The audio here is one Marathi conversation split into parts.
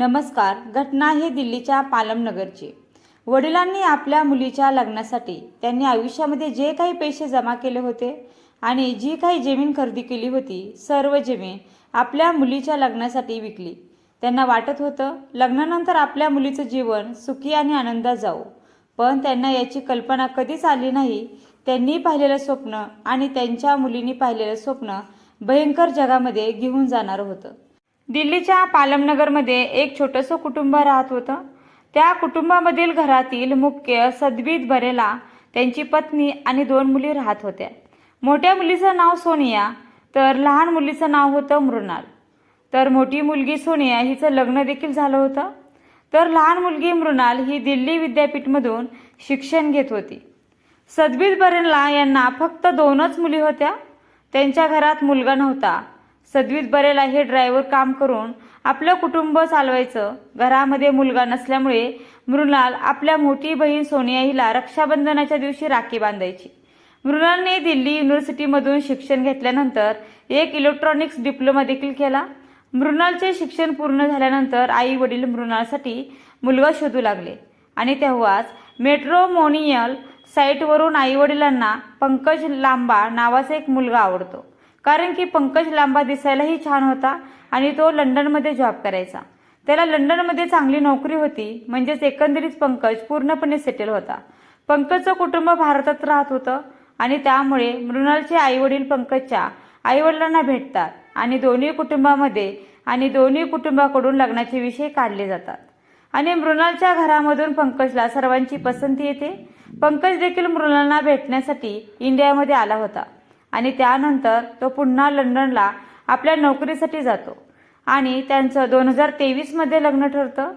नमस्कार घटना ही दिल्लीच्या पालमनगरची. वडिलांनी आपल्या मुलीच्या लग्नासाठी त्यांनी आयुष्यामध्ये जे काही पैसे जमा केले होते आणि जी काही जमीन खरेदी केली होती सर्व जमीन आपल्या मुलीच्या लग्नासाठी विकली. त्यांना वाटत होतं लग्नानंतर आपल्या मुलीचं जीवन सुखी आणि आनंदात जाऊ पण त्यांना याची कल्पना कधीच आली नाही. त्यांनी पाहिलेलं स्वप्न आणि त्यांच्या मुलींनी पाहिलेलं स्वप्न भयंकर जगामध्ये घेऊन जाणारं होतं. दिल्लीच्या पालमनगरमध्ये एक छोटंसं कुटुंब राहत होतं. त्या कुटुंबामधील घरातील मुख्य सदबीत बरेला त्यांची पत्नी आणि दोन मुली राहत होत्या. मोठ्या मुलीचं नाव सोनिया तर लहान मुलीचं नाव होतं मृणाल. तर मोठी मुलगी सोनिया हिचं लग्न देखील झालं होतं. तर लहान मुलगी मृणाल ही दिल्ली विद्यापीठमधून शिक्षण घेत होती. सदबीत बरेला यांना फक्त दोनच मुली होत्या. त्यांच्या घरात मुलगा नव्हता. सदवीत बरेला हे ड्रायव्हर काम करून आपलं कुटुंब चालवायचं. घरामध्ये मुलगा नसल्यामुळे मृणाल आपल्या मोठी बहीण सोनिया हिला रक्षाबंधनाच्या दिवशी राखी बांधायची. मृणालने दिल्ली युनिव्हर्सिटीमधून शिक्षण घेतल्यानंतर एक इलेक्ट्रॉनिक्स डिप्लोमा देखील केला. मृणालचे शिक्षण पूर्ण झाल्यानंतर आई वडील मृणालसाठी मुलगा शोधू लागले आणि तेव्हाच मेट्रोमोनियल साईटवरून आईवडिलांना पंकज लांबा नावाचा एक मुलगा आवडतो. कारण की पंकज लांबा दिसायलाही छान होता आणि तो लंडनमध्ये जॉब करायचा. त्याला लंडनमध्ये चांगली नोकरी होती म्हणजेच एकंदरीत पंकज पूर्णपणे सेटल होता. पंकजचं कुटुंब भारतात राहत होतं आणि त्यामुळे मृणालचे आईवडील पंकजच्या आईवडिलांना भेटतात आणि दोन्ही कुटुंबामध्ये आणि दोन्ही कुटुंबाकडून लग्नाचे विषय काढले जातात. आणि मृणालच्या घरामधून पंकजला सर्वांची पसंती येते. पंकज देखील मृणालना भेटण्यासाठी इंडियामध्ये आला होता. आणि त्यानंतर तो पुन्हा लंडनला आपल्या नोकरीसाठी जातो. आणि त्यांचं दोन हजार तेवीसमध्ये लग्न ठरतं.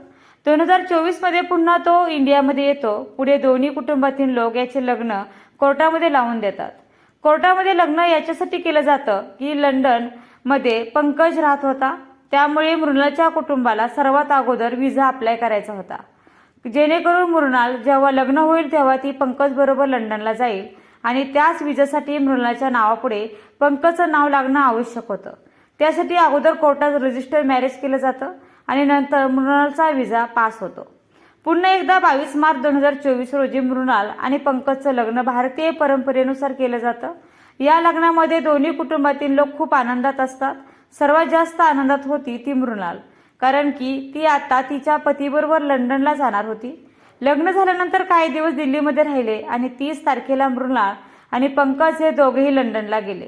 दोन हजार चोवीसमध्ये पुन्हा तो इंडियामध्ये येतो. पुढे दोन्ही कुटुंबातील लोक याचे लग्न कोर्टामध्ये लावून देतात. कोर्टामध्ये लग्न याच्यासाठी केलं जातं की लंडनमध्ये पंकज राहत होता. त्यामुळे मृणालच्या कुटुंबाला सर्वात अगोदर विजा अप्लाय करायचा होता. जेणेकरून मृणाल जेव्हा लग्न होईल तेव्हा ती पंकज बरोबर लंडनला जाईल. आणि त्याच विजेसाठी मृणालच्या नावापुढे पंकजचं नाव लागणं आवश्यक होतं. त्यासाठी अगोदर कोर्टात रजिस्टर मॅरेज केलं जातं आणि नंतर मृणालचा विजा पास होतो. पुन्हा एकदा बावीस मार्च दोन हजार चोवीस रोजी मृणाल आणि पंकजचं लग्न भारतीय परंपरेनुसार केलं जातं. या लग्नामध्ये दोन्ही कुटुंबातील लोक खूप आनंदात असतात. सर्वात जास्त आनंदात होती ती मृणाल. कारण की ती आता तिच्या पतीबरोबर लंडनला जाणार होती. लग्न झाल्यानंतर काही दिवस दिल्लीमध्ये राहिले आणि तीस तारखेला मृणाल आणि पंकज हे दोघेही लंडनला गेले.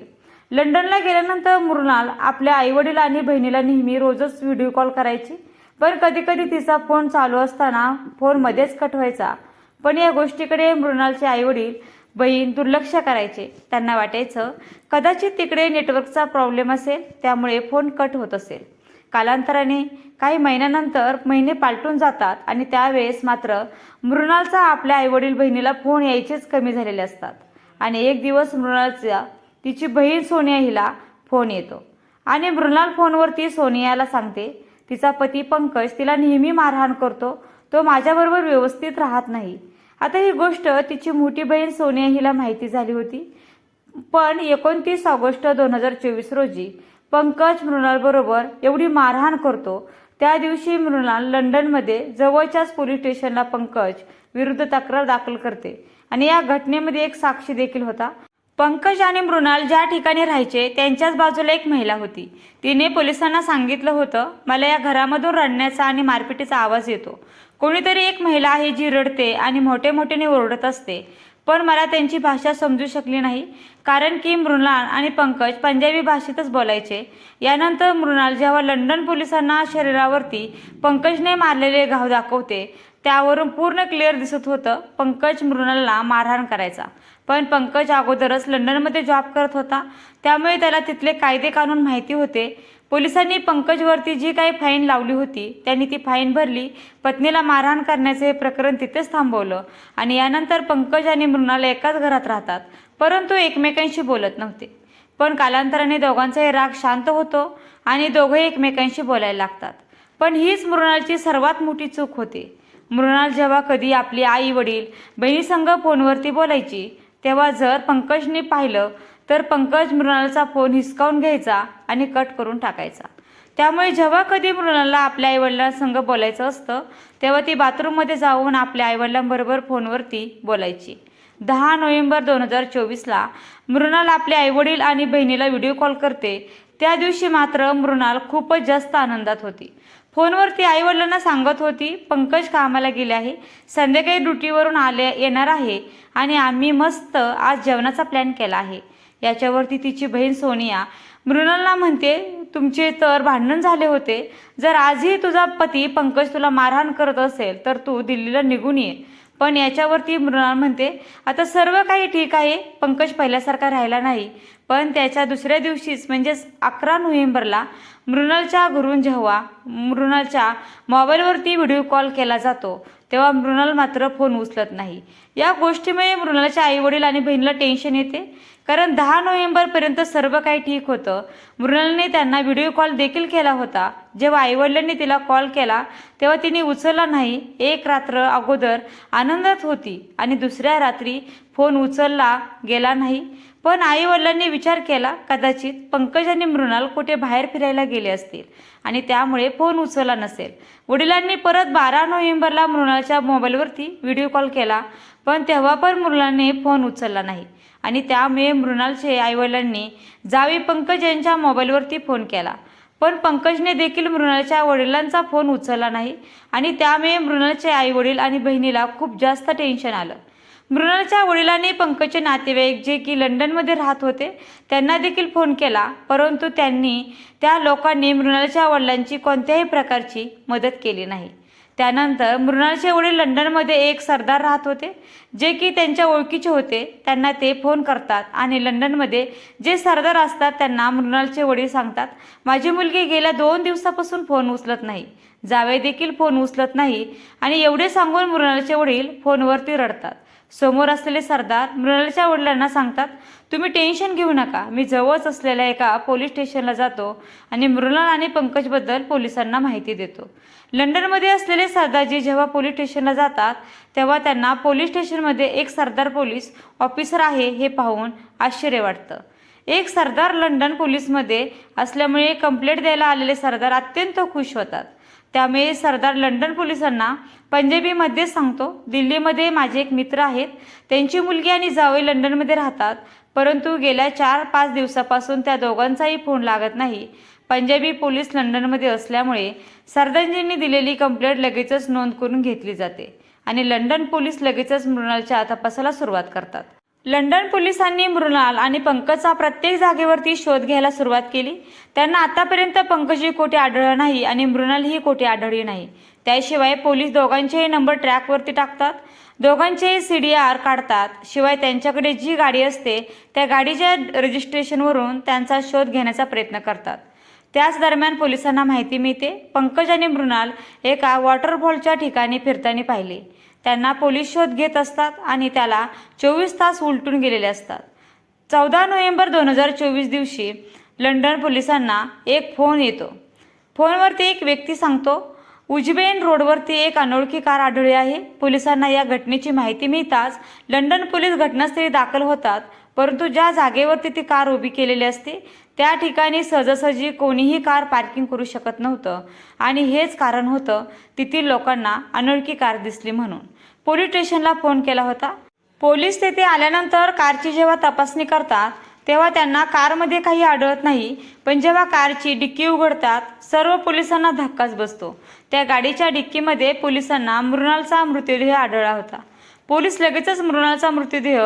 लंडनला गेल्यानंतर मृणाल आपल्या आईवडील आणि बहिणीला नेहमी रोजच व्हिडिओ कॉल करायची पण कधी कधी तिचा फोन चालू असताना फोन मध्येच कट व्हायचा. पण या गोष्टीकडे मृणालचे आईवडील बहीण दुर्लक्ष करायचे. त्यांना वाटायचं कदाचित तिकडे नेटवर्कचा प्रॉब्लेम असेल त्यामुळे फोन कट होत असेल. कालांतराने काही महिन्यानंतर महिने पालटून जातात आणि त्यावेळेस मात्र मृणालचा आपल्या आईवडील बहिणीला फोन यायचेच कमी झालेले असतात. आणि एक दिवस मृणालचा तिची बहीण सोनिया हिला फोन येतो. आणि मृणाल फोनवरती सोनियाला सांगते तिचा पती पंकज तिला नेहमी मारहाण करतो. तो माझ्याबरोबर व्यवस्थित राहत नाही. आता ही गोष्ट तिची मोठी बहीण सोनिया हिला माहिती झाली होती. पण एकोणतीस ऑगस्ट दोन हजार चोवीस रोजी पंकज मृणालबरोबर एवढी मारहाण करतो. त्या दिवशी मृणाल लंडनमध्ये जवळच्याच पोलीस स्टेशनला पंकज विरुद्ध तक्रार दाखल करते आणि या घटनेमध्ये एक साक्षी देखील होता. पंकज आणि मृणाल ज्या ठिकाणी राहायचे त्यांच्याच बाजूला एक महिला होती. तिने पोलिसांना सांगितलं होतं मला या घरामधून रडण्याचा आणि मारपिटीचा आवाज येतो. कोणीतरी एक महिला आहे जी रडते आणि मोठे मोठेने ओरडत असते. पण मला त्यांची भाषा समजू शकली नाही. कारण की मृणाल आणि पंकज पंजाबी भाषेतच बोलायचे. यानंतर मृणाल जेव्हा लंडन पोलिसांना शरीरावरती पंकजने मारलेले घाव दाखवते त्यावरून पूर्ण क्लिअर दिसत होतं पंकज मृणालला मारहाण करायचा. पण पंकज अगोदरच लंडनमध्ये जॉब करत होता. त्यामुळे त्याला तिथले कायदे कानून माहिती होते. पोलिसांनी पंकजवरती जी काही फाईन लावली होती त्यांनी ती फाईन भरली पत्नीला मारहाण करण्याचं हे प्रकरण तिथेच थांबवलं आणि यानंतर पंकज आणि मृणाला एकाच घरात राहतात परंतु एकमेकांशी बोलत नव्हते. पण कालांतराने दोघांचाही राग शांत होतो आणि दोघे एकमेकांशी बोलायला लागतात. पण हीच मृणालची सर्वात मोठी चूक होती. मृणाल जेव्हा कधी आपली आई वडील बहिणीसंग फोनवरती बोलायची तेव्हा जर पंकजने पाहिलं तर पंकज मृणालचा फोन हिसकावून घ्यायचा आणि कट करून टाकायचा. त्यामुळे जेव्हा कधी मृणालला आपल्या आईवडिलांसंग बोलायचं असतं तेव्हा ती बाथरूममध्ये जाऊन आपल्या आईवडिलांबरोबर फोनवरती बोलायची. दहा नोव्हेंबर दोन हजार चोवीसला मृणाल आपले आईवडील आणि बहिणीला व्हिडिओ कॉल करते. त्या दिवशी मात्र मृणाल खूपच जास्त आनंदात होती. फोनवरती आईवडिलांना सांगत होती पंकज कामाला गेले आहे. संध्याकाळी ड्युटीवरून आले येणार आहे आणि आम्ही मस्त आज जेवणाचा प्लॅन केला आहे. याच्यावरती तिची बहीण सोनिया मृणालला म्हणते तुमचे तर भांडण झाले होते. जर आजही तुझा पती पंकज तुला मारहाण करत असेल तर तू दिल्लीला निघून ये. पण याच्यावरती मृणाल म्हणते आता सर्व काही ठीक आहे. पंकज पहिल्यासारखा राहिला नाही. पण त्याच्या दुसऱ्या दिवशीच म्हणजेच अकरा नोव्हेंबरला मृणालच्या घरून जेव्हा मृणालच्या मोबाईलवरती व्हिडिओ कॉल केला जातो तेव्हा मृणाल मात्र फोन उचलत नाही. या गोष्टीमुळे मृणालच्या आईवडील आणि बहिणीला टेन्शन येते. कारण दहा नोव्हेंबरपर्यंत सर्व काही ठीक होतं. मृणालने त्यांना व्हिडिओ कॉल देखील केला होता. जेव्हा आईवडिलांनी तिला कॉल केला तेव्हा तिने उचलला नाही. एक रात्र अगोदर आनंदात होती आणि दुसऱ्या रात्री फोन उचलला गेला नाही. पण आईवडिलांनी विचार केला कदाचित पंकज आणि मृणाल कुठे बाहेर फिरायला गेले असतील आणि त्यामुळे फोन उचलला नसेल. वडिलांनी परत बारा नोव्हेंबरला मृणालच्या मोबाईलवरती व्हिडिओ कॉल केला पण तेव्हा पण मृणालने फोन उचलला नाही. आणि त्यामुळे मृणालचे आईवडिलांनी जावे पंकज यांच्या मोबाईलवरती फोन केला. पण पंकजने देखील मृणालच्या वडिलांचा फोन उचलला नाही आणि त्यामुळे मृणालचे आईवडील आणि बहिणीला खूप जास्त टेन्शन आलं. मृणालच्या वडिलांनी पंकजचे नातेवाईक जे की लंडनमध्ये राहत होते त्यांना देखील फोन केला. परंतु त्यांनी त्या लोकांनी मृणालच्या वडिलांची कोणत्याही प्रकारची मदत केली नाही. त्यानंतर मृणालचे वडील लंडनमध्ये एक सरदार राहत होते जे की त्यांच्या ओळखीचे होते. त्यांना ते फोन करतात आणि लंडनमध्ये जे सरदार असतात त्यांना मृणालचे वडील सांगतात माझी मुलगी गेल्या दोन दिवसापासून फोन उचलत नाही. जावे देखील फोन उचलत नाही. आणि एवढे सांगून मृणालचे वडील फोनवरती रडतात. समोर असलेले सरदार मृणालच्या वडिलांना सांगतात तुम्ही टेन्शन घेऊ नका. मी जवळच असलेल्या एका पोलीस स्टेशनला जातो आणि मृणाल आणि पंकजबद्दल पोलिसांना माहिती देतो. लंडनमध्ये असलेले सरदारजी जेव्हा पोलीस स्टेशनला जातात तेव्हा त्यांना पोलीस स्टेशनमध्ये एक सरदार पोलीस ऑफिसर आहे हे पाहून आश्चर्य वाटतं. एक सरदार लंडन पोलीसमध्ये असल्यामुळे कंप्लेंट द्यायला आलेले सरदार अत्यंत खुश होतात. त्यामुळे सरदार लंडन पोलिसांना पंजाबीमध्येच सांगतो दिल्लीमध्ये माझे एक मित्र आहेत त्यांची मुलगी आणि जावई लंडनमध्ये राहतात परंतु गेल्या चार पाच दिवसापासून त्या दोघांचाही फोन लागत नाही. पंजाबी पोलीस लंडनमध्ये असल्यामुळे सरदारजींनी दिलेली कंप्लेंट लगेचच नोंद करून घेतली जाते आणि लंडन पोलीस लगेचच मृणालच्या तपासाला सुरुवात करतात. लंडन पोलिसांनी मृणाल आणि पंकजचा प्रत्येक जागेवरती शोध घ्यायला सुरुवात केली. त्यांना आतापर्यंत पंकजही कोठे आढळलं नाही आणि मृणालही कोठे आढळली नाही. त्याशिवाय पोलीस दोघांचेही नंबर ट्रॅकवरती टाकतात. दोघांचेही सी डी आर काढतात. शिवाय त्यांच्याकडे जी गाडी असते त्या गाडीच्या रजिस्ट्रेशनवरून त्यांचा शोध घेण्याचा प्रयत्न करतात. त्याच दरम्यान पोलिसांना माहिती मिळते पंकज आणि मृणाल एका वॉटरफॉलच्या ठिकाणी फिरताना पाहिले. त्यांना पोलीस शोध घेत असतात आणि त्याला चोवीस तास उलटून गेलेले असतात. चौदा नोव्हेंबर दोन हजार चोवीस दिवशी लंडन पोलिसांना एक फोन येतो. फोनवरती एक व्यक्ती सांगतो उजबेन रोडवरती एक अनोळखी कार आढळली आहे. पोलिसांना या घटनेची माहिती मिळताच लंडन पोलीस घटनास्थळी दाखल होतात परंतु ज्या जागेवरती ती कार उभी केलेली असते त्या ठिकाणी सहजासहजी कोणीही कार पार्किंग करू शकत नव्हतं. आणि हेच कारण होतं तेथील लोकांना अनोळखी कार दिसली म्हणून. पोलीस स्टेशनला फोन केला होता. पोलीस तेथे आल्यानंतर कारची जेव्हा तपासणी करतात तेव्हा त्यांना कारमध्ये काही आढळत नाही. पण जेव्हा कारची डिक्की उघडतात सर्व पोलिसांना धक्काच बसतो. त्या गाडीच्या डिक्कीमध्ये पोलिसांना मृणालचा मृतदेह आढळला होता. पोलीस लगेचच मृणालचा मृतदेह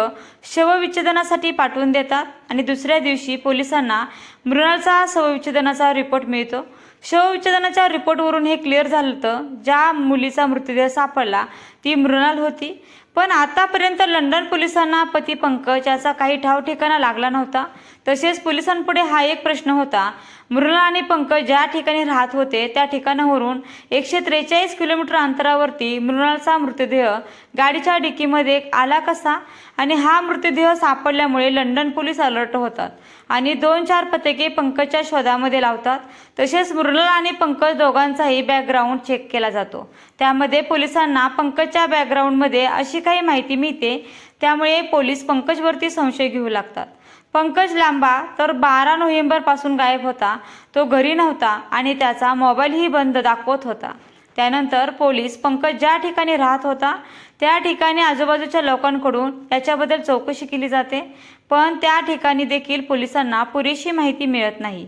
शवविच्छेदनासाठी पाठवून देतात आणि दुसऱ्या दिवशी पोलिसांना मृणालचा शवविच्छेदनाचा रिपोर्ट मिळतो. शवविच्छेदनाच्या रिपोर्टवरून हे क्लिअर झालं होतं. ज्या मुलीचा मृतदेह सापडला ती मृणाल होती. पण आतापर्यंत लंडन पोलिसांना पती पंकज याचा काही ठाव ठिकाणा लागला नव्हता. तसेच पोलिसांपुढे हा एक प्रश्न होता. मृणाल आणि पंकज ज्या ठिकाणी राहत होते त्या ठिकाणावरून एकशे त्रेचाळीस किलोमीटर अंतरावरती मृणालचा मृतदेह गाडीच्या डिकीमध्ये आला कसा? आणि हा मृतदेह सापडल्यामुळे लंडन पोलीस अलर्ट होतात. आणि दोन चार पथके पंकजच्या शोधामध्ये लावतात. तसेच मृणाल आणि पंकज दोघांचाही बॅकग्राऊंड चेक केला जातो. त्यामध्ये पोलिसांना पंकजच्या बॅकग्राऊंडमध्ये अशी काही माहिती मिळते त्यामुळे पोलीस पंकजवरती संशय घेऊ लागतात. पंकज लांबा तर बारा नोव्हेंबरपासून गायब होता. तो घरी नव्हता आणि त्याचा मोबाईलही बंद दाखवत होता. त्यानंतर पोलीस पंकज ज्या ठिकाणी राहत होता त्या ठिकाणी आजूबाजूच्या लोकांकडून याच्याबद्दल चौकशी केली जाते पण त्या ठिकाणी देखील पोलिसांना पुरेशी माहिती मिळत नाही.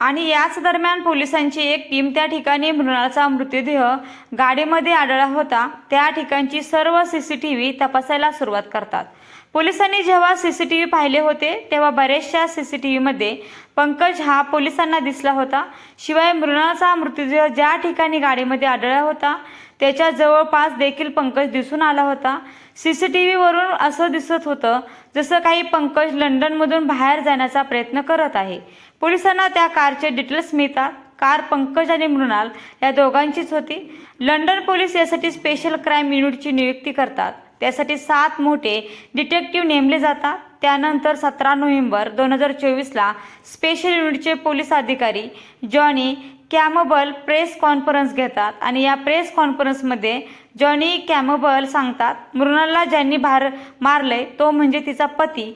आणि याच दरम्यान पोलिसांची एक टीम त्या ठिकाणी मृणालचा मृतदेह गाडीमध्ये आढळला होता. त्या ठिकाणची सर्व सी सी टी व्ही तपासायला सुरुवात करतात. पोलिसांनी जेव्हा सी सी टी व्ही पाहिले होते तेव्हा बऱ्याचशा सी सी टी व्हीमध्ये पंकज हा पोलिसांना दिसला होता. शिवाय मृणालचा मृतदेह ज्या ठिकाणी गाडीमध्ये आढळला होता त्याच्या जवळपास देखील पंकज दिसून आला होता. सी सी टी व्हीवरून असं दिसत होतं जसं काही पंकज लंडनमधून बाहेर जाण्याचा प्रयत्न करत आहे. पोलिसांना त्या कारचे डिटेल्स मिळतात. कार पंकज आणि मृणाल या दोघांचीच होती. लंडन पोलीस यासाठी स्पेशल क्राईम युनिटची नियुक्ती करतात. त्यासाठी सात मोठे डिटेक्टिव्ह नेमले जातात. त्यानंतर सतरा नोव्हेंबर दोन हजार चोवीसला स्पेशल युनिटचे पोलीस अधिकारी जॉनी कॅमबल प्रेस कॉन्फरन्स घेतात आणि या प्रेस कॉन्फरन्समध्ये जॉनी कॅमबल सांगतात मृणालला ज्यांनी भार मारलंय तो म्हणजे तिचा पती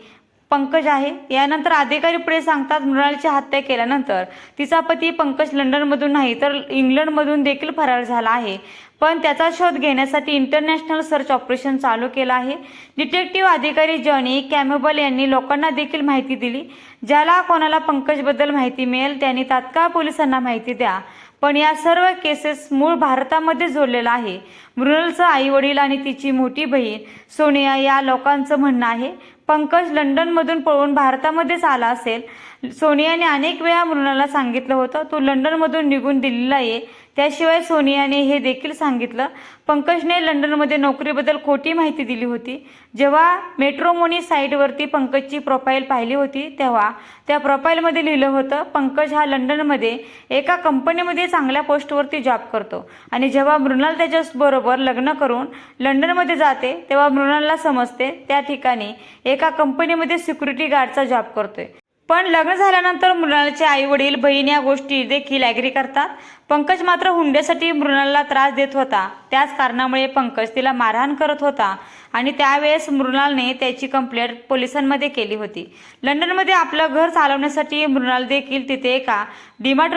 पंकज आहे. यानंतर अधिकारी पुढे सांगतात मृणालची हत्या केल्यानंतर. तिचा पती पंकज लंडनमधून नाही तर इंग्लंडमधून देखील फरार झाला आहे. पण त्याचा शोध घेण्यासाठी इंटरनॅशनल सर्च ऑपरेशन चालू केलं आहे. डिटेक्टिव्ह अधिकारी जॉनी कॅमेबल यांनी लोकांना देखील माहिती दिली. ज्याला कोणाला पंकजबद्दल माहिती मिळेल त्यांनी तात्काळ पोलिसांना माहिती द्या. पण या सर्व केसेस मूळ भारतामध्ये जोडलेला आहे. मृणालचं आई वडील आणि तिची मोठी बहीण सोनिया या लोकांचं म्हणणं आहे. पंकज लंडनमधून पळून भारतामध्येच आला असेल. सोनियाने अनेक वेळा मृणाला सांगितलं होतं तू लंडनमधून निघून दिल्लीला ये. त्याशिवाय सोनियाने हे देखील सांगितलं. पंकजने लंडनमध्ये नोकरीबद्दल खोटी माहिती दिली होती. जेव्हा मेट्रोमोनी साईटवरती पंकजची प्रोफाईल पाहिली होती तेव्हा त्या प्रोफाईलमध्ये लिहिलं होतं पंकज हा लंडनमध्ये एका कंपनीमध्ये चांगल्या पोस्टवरती जॉब करतो. आणि जेव्हा मृणाल त्याच्याबरोबर लग्न करून लंडनमध्ये जाते तेव्हा मृणालला समजते त्या ठिकाणी एका कंपनीमध्ये सिक्युरिटी गार्डचा जॉब करतोय. पण लग्न झाल्यानंतर मृणालचे आई वडील बहीण या गोष्टी देखील ॲग्री करतात. पंकज मात्र हुंड्यासाठी मृणालला त्रास देत होता. त्याच कारणामुळे पंकज तिला मारहाण करत होता आणि त्यावेळेस मृणालने त्याची कंप्लेंट पोलिसांमध्ये केली होती. लंडनमध्ये आपलं घर चालवण्यासाठी मृणाल देखील तिथे एका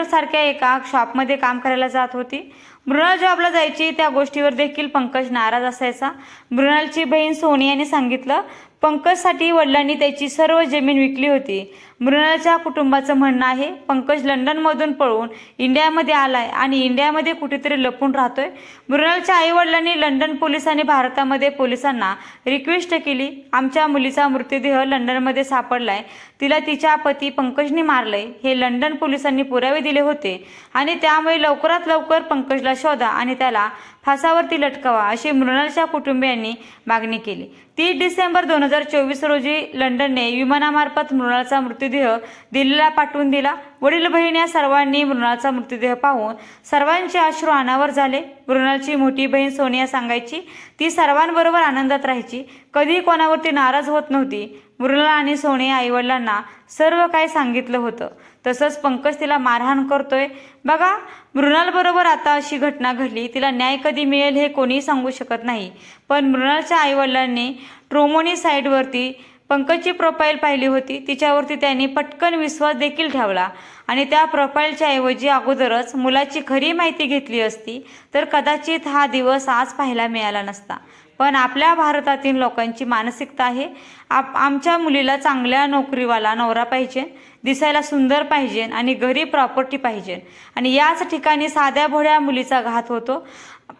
सारख्या एका शॉपमध्ये काम करायला जात होती. मृणाल जॉबला जायची त्या गोष्टीवर देखील पंकज नाराज असायचा. मृणालची बहीण सोनियाने सांगितलं पंकजसाठी वडिलांनी त्याची सर्व जमीन विकली होती. मृणालच्या कुटुंबाचं म्हणणं आहे पंकज लंडनमधून पळून इंडियामध्ये आलाय आणि इंडियामध्ये कुठेतरी लपून राहतोय. मृणालच्या आईवडिलांनी लंडन पोलिसांनी भारतामध्ये पोलिसांना रिक्वेस्ट केली. आमच्या मुलीचा मृतदेह लंडनमध्ये सापडलाय. तिला तिच्या पती पंकजने मारलंय. हे लंडन पोलिसांनी पुरावे दिले होते आणि त्यामुळे लवकरात लवकर पंकजला शोधा आणि त्याला फासावरती लटकावा अशी मृणालच्या कुटुंबियांनी मागणी केली. तीस डिसेंबर दोन हजार चोवीस रोजी लंडनने विमानामार्फत मृणालचा मृत्यू मृतदेह दिल्लीला पाठवून दिला. वडील बहीण या सर्वांनी मृणालचा मृतदेह पाहून सर्वांचे अश्रू अनावर झाले. मृणालची मोठी बहीण सोनिया सांगायची ती सर्वांबरोबर आनंदात राहायची. कधीही कोणावरती नाराज होत नव्हती. मृणाल आणि सोनिया आईवडिलांना सर्व काही सांगितलं होतं. तसंच पंकज तिला मारहाण करतोय. बघा मृणालबरोबर आता अशी घटना घडली. तिला न्याय कधी मिळेल हे कोणीही सांगू शकत नाही. पण मृणालच्या आईवडिलांनी ट्रोमोनी साईडवरती पंकजची प्रोफाईल पाहिली होती. तिच्यावरती त्यांनी पटकन विश्वास देखील ठेवला. आणि त्या प्रोफाईलच्या ऐवजी अगोदरच मुलाची खरी माहिती घेतली असती तर कदाचित हा दिवस आज पाहायला मिळाला नसता. पण आपल्या भारतातील लोकांची मानसिकता आहे. आप आमच्या मुलीला चांगल्या नोकरीवाला नवरा पाहिजे दिसायला सुंदर पाहिजे आणि घरी प्रॉपर्टी पाहिजे. आणि याच ठिकाणी साध्या भोळ्या मुलीचा घात होतो.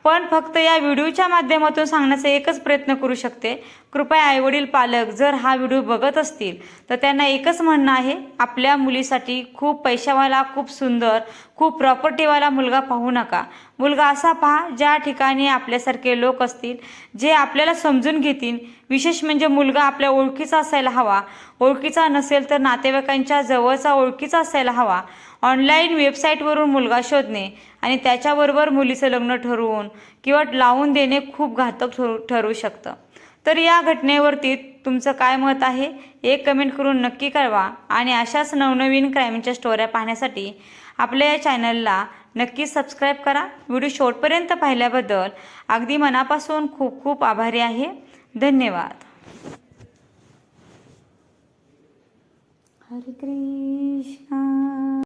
पण फक्त या व्हिडिओच्या माध्यमातून सांगण्याचा एकच प्रयत्न करू शकते. कृपया आईवडील पालक जर हा व्हिडिओ बघत असतील तर त्यांना एकच म्हणणं आहे आपल्या मुलीसाठी खूप पैशावाला खूप सुंदर खूप प्रॉपर्टीवाला मुलगा पाहू नका. मुलगा असा पहा ज्या ठिकाणी आपल्यासारखे लोक असतील जे आपल्याला समजून घेतील. विशेष म्हणजे मुलगा आपल्या ओळखीचा असायला हवा. ओळखीचा नसेल तर नातेवाईकांच्या जवळचा ओळखीचा असायला हवा. ऑनलाईन वेबसाईटवरून मुलगा शोधणे आणि त्याच्याबरोबर मुलीचं लग्न ठरवून किंवा लावून देणे खूप घातक ठरू ठरू शकतं. तर या घटनेवरती तुमचं काय मत आहे? एक कमेंट करून नक्की कळवा. आणि अशाच नवनवीन क्राईमच्या स्टोऱ्या पाहण्यासाठी आपल्या या चॅनलला नक्की सबस्क्राईब करा. व्हिडिओ शेवटपर्यंत पाहिल्याबद्दल अगदी मनापासून खूप खूप आभारी आहे. धन्यवाद. हरे कृष्णा.